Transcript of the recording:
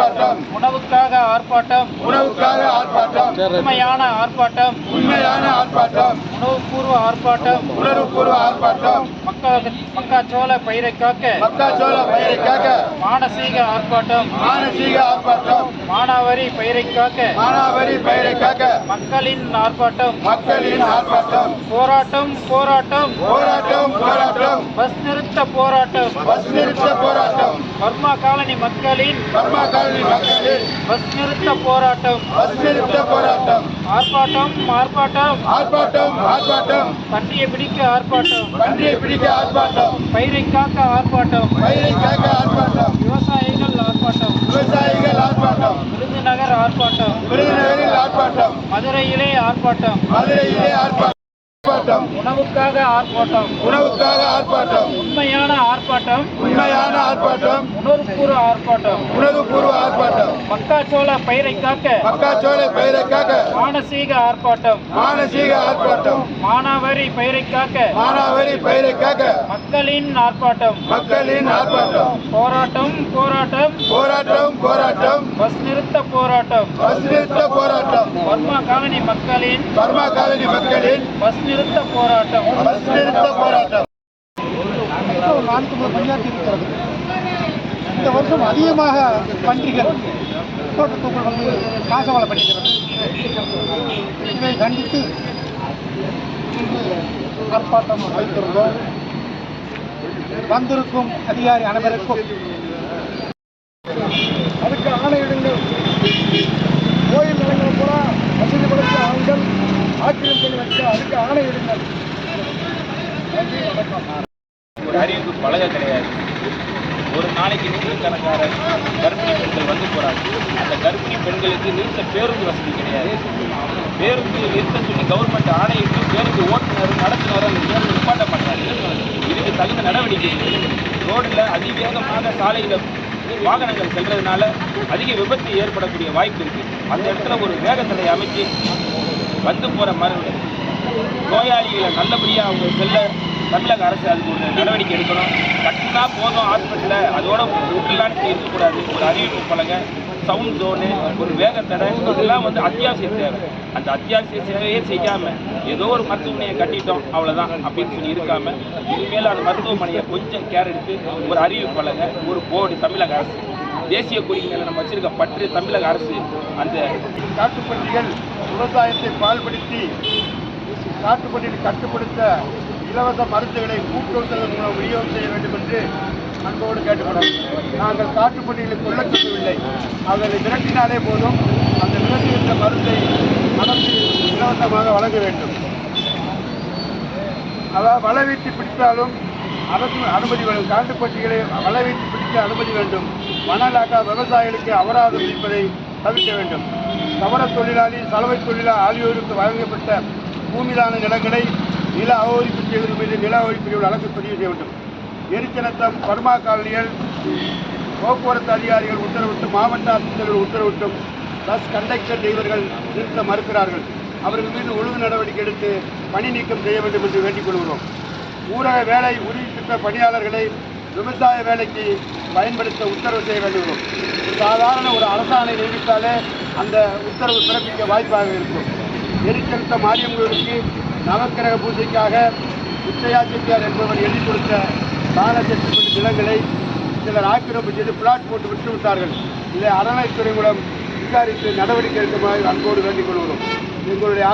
ஆர்ப்பாட்டம். உணவுக்காக ஆர்ப்பாட்டம். உண்மையான ஆர்ப்பாட்டம். உண்மையான ஆர்ப்பாட்டம். உணவுபூர்வ ஆர்ப்பாட்டம். உணர்வுபூர்வ ஆர்ப்பாட்டம். மக்கா மக்காச்சோள பயிரை காக்க. மக்காச்சோள பயிரைக்காக மானசீக ஆர்ப்பாட்டம். மானசீக ஆர்ப்பாட்டம். மானாவரி பயிரை காக்க. மானாவரி பயிரைக்காக மக்களின் ஆர்ப்பாட்டம். மக்களின் ஆர்ப்பாட்டம். போராட்டம் போராட்டம். போராட்டம் போராட்டம். பஸ் நிறுத்த போராட்டம். பஸ் நிறுத்த போராட்டம். பர்மா காலனி மக்களின் பர்மா காலனி மக்களின் பஸ் நிறுத்த போராட்டம். பஸ் நிறுத்த போராட்டம். ஆர்ப்பாட்டம் ஆர்ப்பாட்டம் ஆர்ப்பாட்டம் ஆர்ப்பாட்டம். பன்றியை பிடிக்க ஆர்ப்பாட்டம். பன்றியை பிடிக்க ஆர்ப்பாட்டம். பயிரை காக்க ஆர்ப்பாட்டம். பயிரைக்காக ஆர்ப்பாட்டம். விவசாயிகள் ஆர்ப்பாட்டம். விவசாயிகள் ஆர்ப்பாட்டம். விருதுநகர் ஆர்ப்பாட்டம். விருதுநகரில் ஆர்ப்பாட்டம். மதுரையிலே ஆர்ப்பாட்டம். மதுரையிலே ஆர்ப்பாட்டம். ஆர்ப்பாட்டம். உணவுக்காக ஆர்ப்பாட்டம். உணவுக்காக ஆர்ப்பாட்டம். உண்மையான ஆர்ப்பாட்டம். உண்மையான ஆர்ப்பாட்டம். உணர்வுபூர்வ ஆர்ப்பாட்டம். உணவுபூர்வ ஆர்ப்பாட்டம். மக்காச்சோள பயிரை காக்க மக்காச்சோலை பயிரைக்காக மானசீக ஆர்ப்பாட்டம். மானசீக ஆர்ப்பாட்டம். மானாவரி பயிரை காக்க மானாவரி பயிரைக்காக மக்களின் ஆர்ப்பாட்டம். மக்களின் ஆர்ப்பாட்டம். போராட்டம் போராட்டம். போராட்டம் போராட்டம். பஸ் நிறுத்த போராட்டம். பஸ் நிறுத்த போராட்டம். பர்மா காலனி மக்களின் பர்மா காலனி மக்களின் பஸ் நிறுத்த போராட்டம் பஸ் நிறுத்த போராட்டம். ஒரு நான்கு முறை பஞ்சாயத்து இருக்கிறது. இந்த வருஷம் அதிகமாக பன்றிகள் தோட்டத்துக்குள் வந்து நாசமலை பண்ணிக்கிறது. இதை கண்டித்து ஆர்ப்பாட்டம் வைத்திருந்தோம். வந்திருக்கும் அதிகாரி அனைவருக்கும் ஒரு அறிவிப்பு பழக கிடையாது. ஒரு நாளைக்கு நூற்றுக்கணக்கான கர்ப்பிணி பெண்கள் வந்து போகிறாங்க அந்த கர்ப்பிணி பெண்களுக்கு நிறுத்த பேருந்து வசதி கிடையாது. பேருந்து நிறுத்த சொல்லி கவர்மெண்ட் ஆணையிட்டு பேருந்து ஓட்டுநர் நடத்துனர் அந்த பேருந்து நிப்பாட்ட மாட்டாங்க இதுக்கு தகுந்த நடவடிக்கை ரோடில் அதிவேகமாக சாலையில் வாகனங்கள் செல்றதுனால அதிக விபத்து ஏற்படக்கூடிய வாய்ப்பு இருக்கு. அந்த இடத்துல ஒரு வேகத்தடை அமைச்சு வந்து போற மருந்து நோயாளிகளை நல்லபடியாக அவங்க செல்ல தமிழக அரசு அதுக்கு ஒரு நடவடிக்கை எடுக்கணும். கட்டினா போதும் ஹாஸ்பிட்டலில் அதோட விட்டுலான்னு இருக்கக்கூடாது ஒரு அறிவிப்பு பழங்க சவுண்ட் ஜோனு ஒரு வேகத்தடை இதெல்லாம் வந்து அத்தியாவசிய தேவை. அந்த அத்தியாவசிய சேவையே செய்யாமல் ஏதோ ஒரு மருத்துவமனையை கட்டிட்டோம் அவ்வளோதான் அப்படின்னு சொல்லி இருக்காம இனிமேல் அந்த மருத்துவமனையை கொஞ்சம் கேர் எடுத்து ஒரு அறிவிப்பு பழங்க ஒரு போர்டு தமிழக அரசு. தேசிய கொடி நம்ம வச்சிருக்க பற்று தமிழக அரசு அந்த காட்டுப்பட்டிகள் விவசாயத்தை பால்படுத்தி காட்டுப்பட்டியில் கட்டுப்படுத்த இலவச மருந்துகளை கூட்டுறவு மூலம் விநியோகம் செய்ய வேண்டும் என்று அன்போடு கேட்டுக்கொள்ளும் நாங்கள் காட்டுப்பட்டியில் கொள்ள சொல்லவில்லை. அவர்களை விரட்டினாலே போதும் அந்த விரட்டுகின்ற மருந்தை அரசு இலவசமாக வழங்க வேண்டும். அதாவது வலை வீட்டி பிடித்தாலும் அரசு அனுமதி வேண்டும் காட்டுப்பட்டிகளை வலை வீட்டி பிடிக்க அனுமதி வேண்டும். மணலாக்கா விவசாயிகளுக்கு அபராதம் விதிப்பதை தவிர்க்க வேண்டும். சவர தொழிலாளி சலவை தொழிலாளி ஆகியோருக்கு வழங்கப்பட்ட பூமிதான நிலங்களை நில அபகரிப்பு செய்வது மீது நில அபகரிப்பு பிரிவில் வழக்கு பதிவு செய்ய வேண்டும். எரிச்சலத்தம் பர்மா காலனியில் போக்குவரத்து அதிகாரிகள் உத்தரவிட்டு மாவட்ட ஆட்சித்தர்கள் உத்தரவிட்டும் பஸ் கண்டக்டர் டிரைவர்கள் நிறுத்த மறுக்கிறார்கள். அவர்கள் மீது ஒழுங்கு நடவடிக்கை எடுத்து பணி நீக்கம் செய்ய வேண்டும் என்று வேண்டிக் கொள்கிறோம். ஊரக வேலை உறுதி திட்ட பணியாளர்களை விவசாய வேலைக்கு பயன்படுத்த உத்தரவு செய்ய வேண்டுகிறோம் சாதாரண ஒரு அரசாணை நியமித்தாலே அந்த உத்தரவு பிறப்பிக்க வாய்ப்பாக இருக்கும். எரிச்செலுத்த மாரியம்மனுக்கு நவக்கிரக பூஜைக்காக முத்தையா செட்டியார் என்பவர் எழுதி கொடுத்த தானச்செட்டு நிலங்களை சிலர் ஆக்கிரமிப்பு செய்து பிளாட் போட்டு விட்டு விட்டார்கள். இதை அறநிலைத்துறை மூலம் விசாரித்து நடவடிக்கை எடுக்குமாறு அன்போடு வேண்டிக் கொள்கிறோம். எங்களுடைய